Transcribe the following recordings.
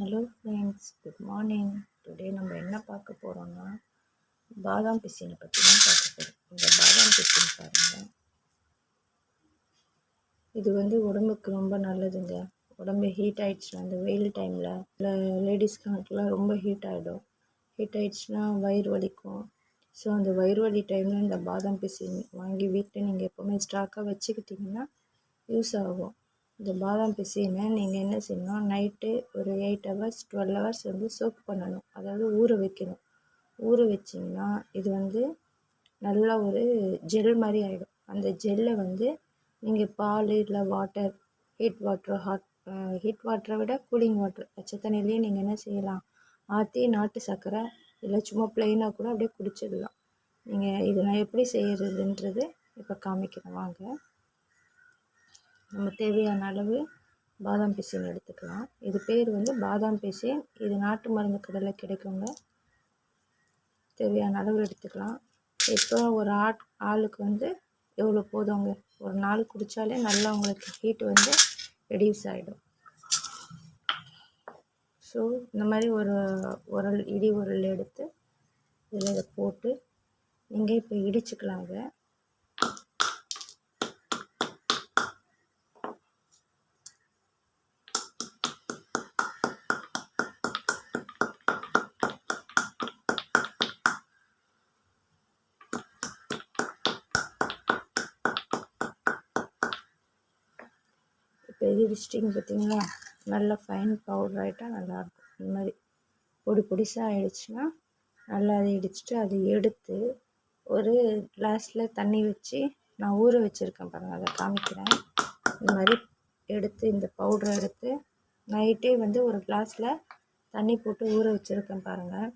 Hello friends good morning today நம்ம என்ன பார்க்க போகிறோம்னா பாதாம் பிசினை பற்றி தான் பார்க்க போகிறோம் இந்த பாதாம் பிசின் பாருங்கள் இது வந்து உடம்புக்கு ரொம்ப நல்லதுங்க. உடம்பு ஹீட் ஆகிடுச்சுன்னா அந்த வெயில் டைமில் இல்லை லேடிஸ்க்கு ரொம்ப ஹீட் ஆகிடும் ஹீட் ஆகிடுச்சுன்னா வயிறு வலிக்கும். ஸோ அந்த வயிறு வலி டைமில் இந்த பாதாம் பிசின் வாங்கி வீட்டில் நீங்கள் எப்போவுமே ஸ்டாக்காக வச்சுக்கிட்டிங்கன்னா யூஸ் ஆகும். இந்த பாதாம் பிசினை நீங்கள் என்ன செய்யணும்? நைட்டு ஒரு எயிட் ஹவர்ஸ் டுவெல் ஹவர்ஸ் வந்து சோக் பண்ணணும். அதாவது ஊற வைக்கணும். ஊற வச்சிங்கன்னா இது வந்து நல்லா ஒரு ஜெல் மாதிரி ஆகிடும் அந்த ஜெல்லை வந்து நீங்கள் பால் இல்லை water heat water hot heat வாட்டரை விட கூலிங் வாட்டர் பச்சை தண்ணியிலேயே நீங்கள் என்ன செய்யலாம்? ஆற்றி நாட்டு சர்க்கரை இல்லை சும்மா ப்ளெயினாக கூட அப்படியே குடிச்சிடலாம். நீங்கள் இதை நான் எப்படி செய்கிறதுன்றது இப்போ காமிக்கிறேன். வாங்க. நம்ம தேவையான அளவு பாதாம் பிசின் எடுத்துக்கலாம். இது பேர் வந்து பாதாம் பிசின் இது நாட்டு மருந்து கடையில் கிடைக்குங்க. தேவையான அளவு எடுத்துக்கலாம். இப்போ ஒரு ஆட் ஆளுக்கு வந்து எவ்வளோ போதுங்க? ஒரு நாள் குடித்தாலே நல்லா உங்களுக்கு ஹீட் வந்து ரெடியூஸ் ஆகிடும் ஸோ இந்த மாதிரி ஒரு உரல் இடி உரல் எடுத்து இதில் இதை போட்டு நீங்கள் இப்போ இடிச்சுக்கலாங்க. இப்போ விசிட்டிங் பார்த்தீங்களா? நல்லா ஃபைன் பவுடர் ஆகிட்டால் நல்லாயிருக்கும் இந்த மாதிரி பொடி பொடிசாக ஆகிடுச்சின்னா நல்லா அதை இடிச்சிட்டு அதை எடுத்து ஒரு கிளாஸில் தண்ணி வச்சு நான் ஊற வச்சுருக்கேன் பாருங்கள் அதை காமிக்கிறேன். இந்த மாதிரி எடுத்து இந்த பவுடரை எடுத்து நைட்டே வந்து ஒரு கிளாஸில் தண்ணி போட்டு ஊற வச்சுருக்கேன் பாருங்கள்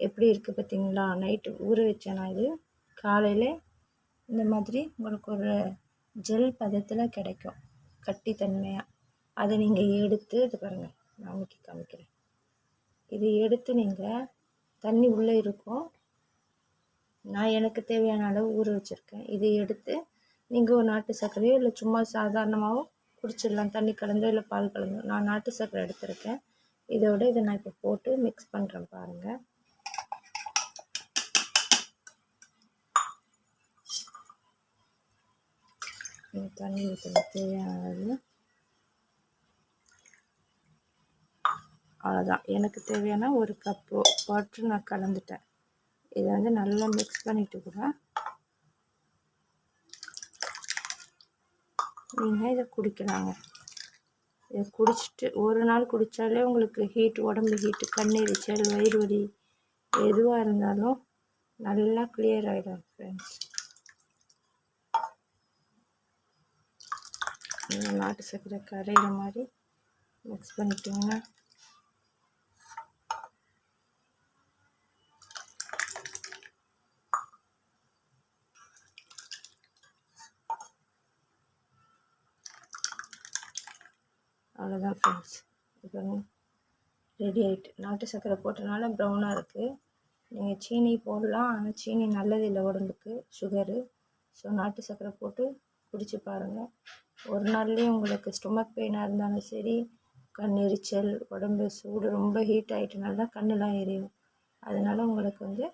எப்படி இருக்குது பார்த்தீங்களா? நைட்டு ஊற வச்சேன் நான் இது காலையில் இந்த மாதிரி உங்களுக்கு ஒரு ஜெல் பதத்தில் கிடைக்கும். கட்டித்தன்மையாக அதை நீங்கள் எடுத்து இது பாருங்கள் நான் அமைக்கி காமிக்கிறேன். இது எடுத்து நீங்கள் தண்ணி உள்ளே இருக்கும். நான் எனக்கு தேவையான அளவு ஊற வச்சுருக்கேன். இதை எடுத்து நீங்கள் ஒரு நாட்டு சர்க்கரையோ இல்லை சும்மா சாதாரணமாகவும் குடிச்சிடலாம். தண்ணி கலந்தோ இல்லை பால் கலந்தோ. நான் நாட்டு சர்க்கரை எடுத்திருக்கேன். இதோட இதை நான் இப்போ போட்டு மிக்ஸ் பண்ணுறேன் பாருங்கள் தண்ணி ஊற்றணும் தேவையான அளவு அவ்வளோதான் எனக்கு தேவையான ஒரு கப்பு வாட்ரு நான் கலந்துட்டேன். இதை வந்து நல்லா மிக்ஸ் பண்ணிவிட்டு கூட நீங்கள் இதை குடிக்கலாங்க. இதை குடிச்சிட்டு ஒரு நாள் குடித்தாலே உங்களுக்கு ஹீட் உடம்பு ஹீட்டு கண்ணெரிச்சல் வயிறு வலி எதுவாக இருந்தாலும் நல்லா கிளியர் ஆகிடும் ஃப்ரெண்ட்ஸ் நாட்டு சர்க்கரை கரையிற மாதிரி மிக்ஸ் பண்ணிட்டோங்கன்னா அவ்வளோதான் ஃப்ரெண்ட்ஸ் இப்போ ரெடி ஆகிட்டு நாட்டு சர்க்கரை போட்டனால ப்ரௌனாக இருக்குது நீங்கள் சீனி போடலாம். ஆனால் சீனி நல்லது இல்லை உடம்புக்கு. சுகரு ஸோ நாட்டு சர்க்கரை போட்டு பிடிச்சி பாருங்கள் ஒரு நாள்லேயே உங்களுக்கு ஸ்டொமக் பெயினாக இருந்தாலும் சரி கண் எரிச்சல் உடம்பு சூடு ரொம்ப ஹீட் ஆகிட்டனால கண்ணெலாம் எரியும். அதனால் உங்களுக்கு வந்து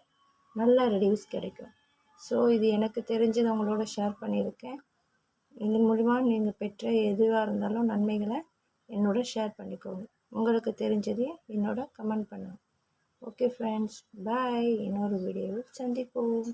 நல்ல ரெடியூஸ் கிடைக்கும். ஸோ இது எனக்கு தெரிஞ்சது உங்களோட ஷேர் பண்ணியிருக்கேன். இதன் மூலிமா நீங்கள் பெற்ற எதுவாக இருந்தாலும் நன்மைகளை என்னோட ஷேர் பண்ணிக்கோங்க. உங்களுக்கு தெரிஞ்சதையும் என்னோட கமெண்ட் பண்ணுங்கள் ஓகே ஃப்ரெண்ட்ஸ் பாய் இன்னொரு வீடியோவில் சந்திப்போம்.